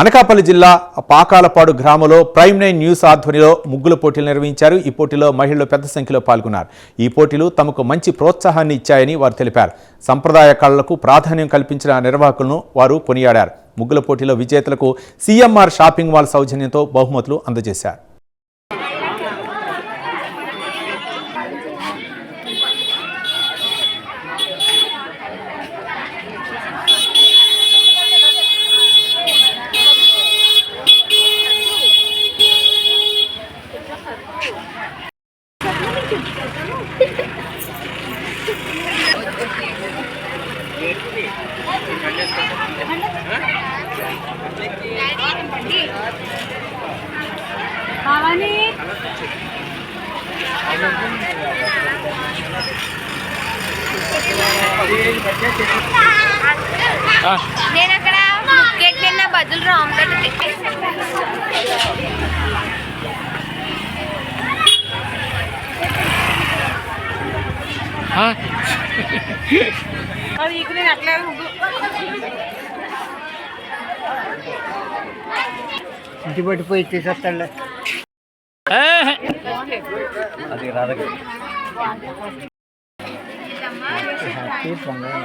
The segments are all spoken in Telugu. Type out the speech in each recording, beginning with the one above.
అనకాపల్లి జిల్లా పాకాలపాడు గ్రామంలో ప్రైమ్ నైన్ న్యూస్ ఆధ్వర్యంలో ముగ్గుల పోటీలు నిర్వహించారు. ఈ పోటీలో మహిళలు పెద్ద సంఖ్యలో పాల్గొన్నారు. ఈ పోటీలు తమకు మంచి ప్రోత్సాహాన్ని ఇచ్చాయని వారు తెలిపారు. సంప్రదాయ కళలకు ప్రాధాన్యం కల్పించిన నిర్వాహకులను వారు కొనియాడారు. ముగ్గుల పోటీలో విజేతలకు సీఎంఆర్ షాపింగ్ మాల్ సౌజన్యంతో బహుమతులు అందజేశారు. నేను అక్కడ ముక్కెట్ నిన్న బదులు రామ్గడ్ అది ఇక నేను అట్లా ఇంటి పట్టిపోయి తీసేస్తాడు హ్యాపీ పొంగల్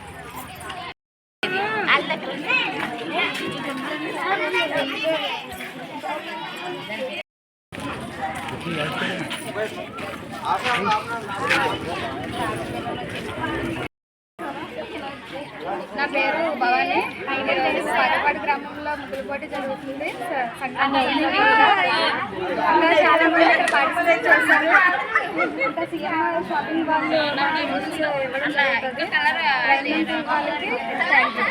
నా పేరు భవాని. పాలపాడు గ్రామంలో ముగ్గురు పోటీ జరుగుతుంది సంక్రాంతి చాలా మంది ఇక్కడ పార్టిసిపేట్ చేశారు ఇంకా సీఎం షాపింగ్ వాళ్ళు వాళ్ళకి థ్యాంక్ యూ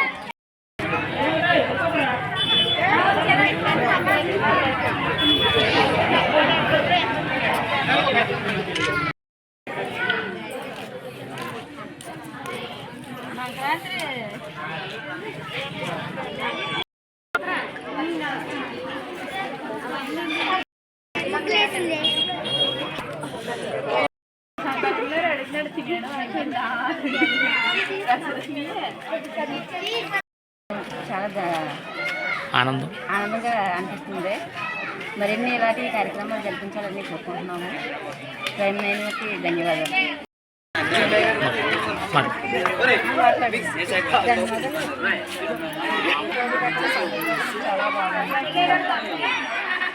చాలా ఆనందం. ఆనందంగా అనిపిస్తుంది. మరిన్ని ఇలాంటి కార్యక్రమాలు జరిపించాలని కోరుకుంటున్నాము. ప్రైమ్ నైన్కి ధన్యవాదాలు. బాగుంది